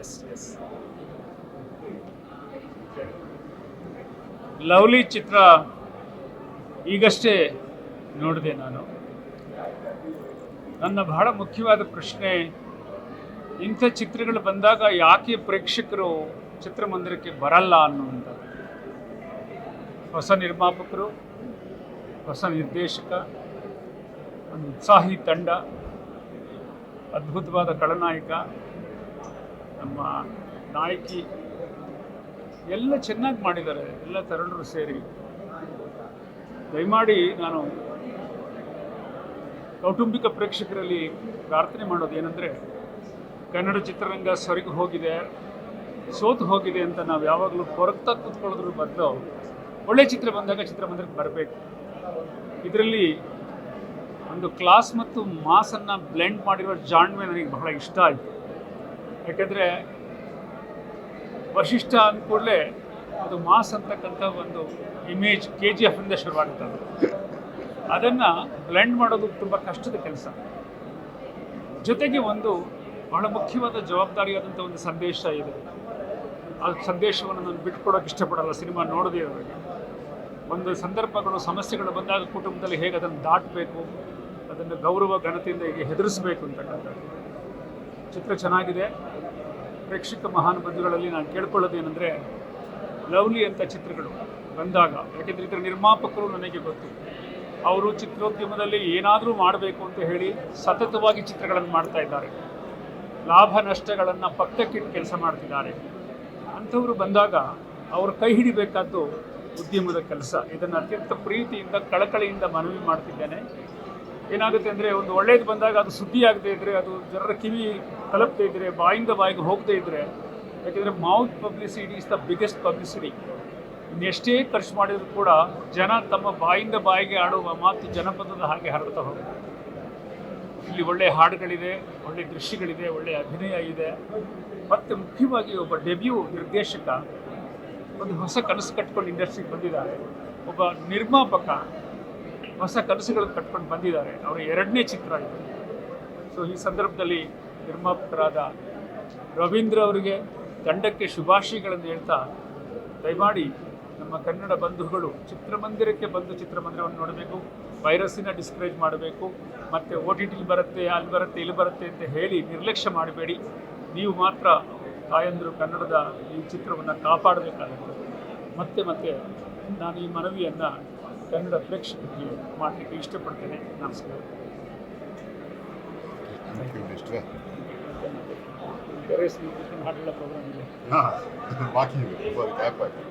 S S lovely ಚಿತ್ರ ಈಗಷ್ಟೇ ನೋಡಿದೆ ನಾನು. ನನ್ನ ಬಹಳ ಮುಖ್ಯವಾದ ಪ್ರಶ್ನೆ, ಇಂಥ ಚಿತ್ರಗಳು ಬಂದಾಗ ಯಾಕೆ ಪ್ರೇಕ್ಷಕರು ಚಿತ್ರಮಂದಿರಕ್ಕೆ ಬರಲ್ಲ ಅನ್ನುವಂಥದ್ದು ಹೊಸ ನಿರ್ಮಾಪಕರು, ಹೊಸ ನಿರ್ದೇಶಕ, ಒಂದು ಉತ್ಸಾಹಿ ತಂಡ. ಅದ್ಭುತವಾದ ಖಳನಾಯಕ, ನಮ್ಮ ನಾಯಕಿ ಎಲ್ಲ ಚೆನ್ನಾಗಿ ಮಾಡಿದ್ದಾರೆ, ಎಲ್ಲ ತರುಣರು ಸೇರಿ. ದಯಮಾಡಿ ನಾನು ಕೌಟುಂಬಿಕ ಪ್ರೇಕ್ಷಕರಲ್ಲಿ ಪ್ರಾರ್ಥನೆ ಮಾಡೋದು ಏನಂದರೆ, ಕನ್ನಡ ಚಿತ್ರರಂಗ ಸೊರಗಿ ಹೋಗಿದೆ, ಸೋತು ಹೋಗಿದೆ ಅಂತ ನಾವು ಯಾವಾಗಲೂ ಕೊರಗ್ತಾ ಕೂತ್ಕೊಳ್ಳೋದ್ರ ಬದಲು, ಒಳ್ಳೆ ಚಿತ್ರ ಬಂದಾಗ ಚಿತ್ರಮಂದಿರಕ್ಕೆ ಬರಬೇಕು. ಇದರಲ್ಲಿ ಒಂದು ಕ್ಲಾಸ್ ಮತ್ತು ಮಾಸನ್ನು ಬ್ಲೆಂಡ್ ಮಾಡಿರೋ ಜಾಣ್ಮೆ ನನಗೆ ಬಹಳ ಇಷ್ಟ ಆಯಿತು. ಯಾಕೆಂದರೆ ವಶಿಷ್ಠ ಅಂದ ಕೂಡಲೇ ಅದು ಮಾಸ್ ಅಂತಕ್ಕಂಥ ಒಂದು ಇಮೇಜ್ ಕೆ ಜಿ ಎಫಿಂದ ಶುರುವಾಗುತ್ತೆ ಅದು ಅದನ್ನು ಬ್ಲೆಂಡ್ ಮಾಡೋದು ತುಂಬ ಕಷ್ಟದ ಕೆಲಸ. ಜೊತೆಗೆ ಒಂದು ಬಹಳ ಮುಖ್ಯವಾದ ಜವಾಬ್ದಾರಿಯಾದಂಥ ಒಂದು ಸಂದೇಶ ಇದೆ. ಆ ಸಂದೇಶವನ್ನು ನಾನು ಬಿಟ್ಕೊಡೋಕೆ ಇಷ್ಟಪಡಲ್ಲ, ಸಿನಿಮಾ ನೋಡದೇ ಇರೋರಿಗೆ ಒಂದು ಸಂದರ್ಭಗಳು, ಸಮಸ್ಯೆಗಳು ಬಂದಾಗ ಕುಟುಂಬದಲ್ಲಿ ಹೇಗೆ ಅದನ್ನು ದಾಟಬೇಕು ಅದನ್ನು ಗೌರವ, ಘನತೆಯಿಂದ ಹೀಗೆ ಹೆದರಿಸಬೇಕು ಅಂತಕ್ಕಂಥದ್ದು. ಚಿತ್ರ ಚೆನ್ನಾಗಿದೆ. ಪ್ರೇಕ್ಷಕ ಮಹಾನ್ ಬಂಧುಗಳಲ್ಲಿ ನಾನು ಕೇಳ್ಕೊಳ್ಳೋದೇನೆಂದರೆ ಲವ್ಲಿ ಅಂತ ಚಿತ್ರಗಳು ಬಂದಾಗ, ಯಾಕೆಂದರೆ ಇದರ ನಿರ್ಮಾಪಕರು ನನಗೆ ಗೊತ್ತು. ಅವರು ಚಿತ್ರೋದ್ಯಮದಲ್ಲಿ ಏನಾದರೂ ಮಾಡಬೇಕು ಅಂತ ಹೇಳಿ ಸತತವಾಗಿ ಚಿತ್ರಗಳನ್ನು ಮಾಡ್ತಾ ಇದ್ದಾರೆ. ಲಾಭ ನಷ್ಟಗಳನ್ನು ಪಕ್ಕಕ್ಕಿಟ್ಟು ಕೆಲಸ ಮಾಡ್ತಿದ್ದಾರೆ. ಅಂಥವರು ಬಂದಾಗ ಅವರು ಕೈ ಹಿಡಿಬೇಕಾದ್ದು ಉದ್ಯಮದ ಕೆಲಸ. ಇದನ್ನು ಅತ್ಯಂತ ಪ್ರೀತಿಯಿಂದ, ಕಳಕಳಿಯಿಂದ ಮನವಿ ಮಾಡ್ತಿದ್ದೇನೆ. ಏನಾಗುತ್ತೆ ಅಂದರೆ ಒಂದು ಒಳ್ಳೇದು ಬಂದಾಗ ಅದು ಸುದ್ದಿ ಆಗದೆ ಇದ್ದರೆ ಅದು ಜನರ ಕಿವಿ ತಲುಪದೇ ಇದ್ದರೆ ಬಾಯಿಂದ ಬಾಯಿಗೆ ಹೋಗದೇ ಇದ್ದರೆ ಯಾಕೆಂದರೆ mouth publicity is the biggest publicity ಇನ್ನೆಷ್ಟೇ ಖರ್ಚು ಮಾಡಿದರೂ ಕೂಡ ಜನ ತಮ್ಮ ಬಾಯಿಂದ ಬಾಯಿಗೆ ಆಡುವ ಮಾತು ಜನಪದದ ಹಾಗೆ ಹರಡ್ತಾ ಹೋಗುತ್ತೆ. ಇಲ್ಲಿ ಒಳ್ಳೆಯ ಹಾಡುಗಳಿದೆ ಒಳ್ಳೆಯ ದೃಶ್ಯಗಳಿದೆ ಒಳ್ಳೆಯ ಅಭಿನಯ ಇದೆ. ಮತ್ತು ಮುಖ್ಯವಾಗಿ ಒಬ್ಬ ಡೆಬ್ಯೂ ನಿರ್ದೇಶಕ ಒಂದು ಹೊಸ ಕನಸು ಕಟ್ಕೊಂಡು ಇಂಡಸ್ಟ್ರಿಗೆ ಬಂದಿದ್ದಾರೆ. ಒಬ್ಬ ನಿರ್ಮಾಪಕ ಹೊಸ ಕನಸುಗಳನ್ನು ಕಟ್ಕೊಂಡು ಬಂದಿದ್ದಾರೆ. ಅವರ ಎರಡನೇ ಚಿತ್ರ ಇದು. ಸೊ ಈ ಸಂದರ್ಭದಲ್ಲಿ ನಿರ್ಮಾಪಕರಾದ ರವೀಂದ್ರ ಅವರಿಗೆ ತಂಡಕ್ಕೆ ಶುಭಾಶಯಗಳನ್ನು ಹೇಳ್ತಾ, ದಯಮಾಡಿ ನಮ್ಮ ಕನ್ನಡ ಬಂಧುಗಳು ಚಿತ್ರಮಂದಿರಕ್ಕೆ ಬಂದು ಚಿತ್ರಮಂದಿರವನ್ನು ನೋಡಬೇಕು, ವೈರಸ್ಸಿನ ಡಿಸ್ಕರೇಜ್ ಮಾಡಬೇಕು, ಮತ್ತು ಓ ಟಿ ಟಿಲಿ ಬರುತ್ತೆ, ಅಲ್ಲಿ ಬರುತ್ತೆ, ಇಲ್ಲಿ ಬರುತ್ತೆ ಅಂತ ಹೇಳಿ ನಿರ್ಲಕ್ಷ್ಯ ಮಾಡಬೇಡಿ. ನೀವು ಮಾತ್ರ ತಾಯಂದರು ಕನ್ನಡದ ಈ ಚಿತ್ರವನ್ನು ಕಾಪಾಡಬೇಕಾಗುತ್ತೆ. ಮತ್ತೆ ಮತ್ತೆ ನಾನು ಈ ಮನವಿಯನ್ನು ಕನ್ನಡ ಪ್ರೇಕ್ಷಕರಿಗೆ ಮಾಡಲಿಕ್ಕೆ ಇಷ್ಟಪಡ್ತೇನೆ ನಮಸ್ಕಾರ ಇಷ್ಟೇ ಬೇರೆ ಹಾಡೆಲ್ಲ ಪ್ರೋಗ್ರಾಮ್ ಇದೆ ಹಾಂ ಬಾಕಿ ಇದೆ ಗ್ಯಾಪ್ ಆಗಿದೆ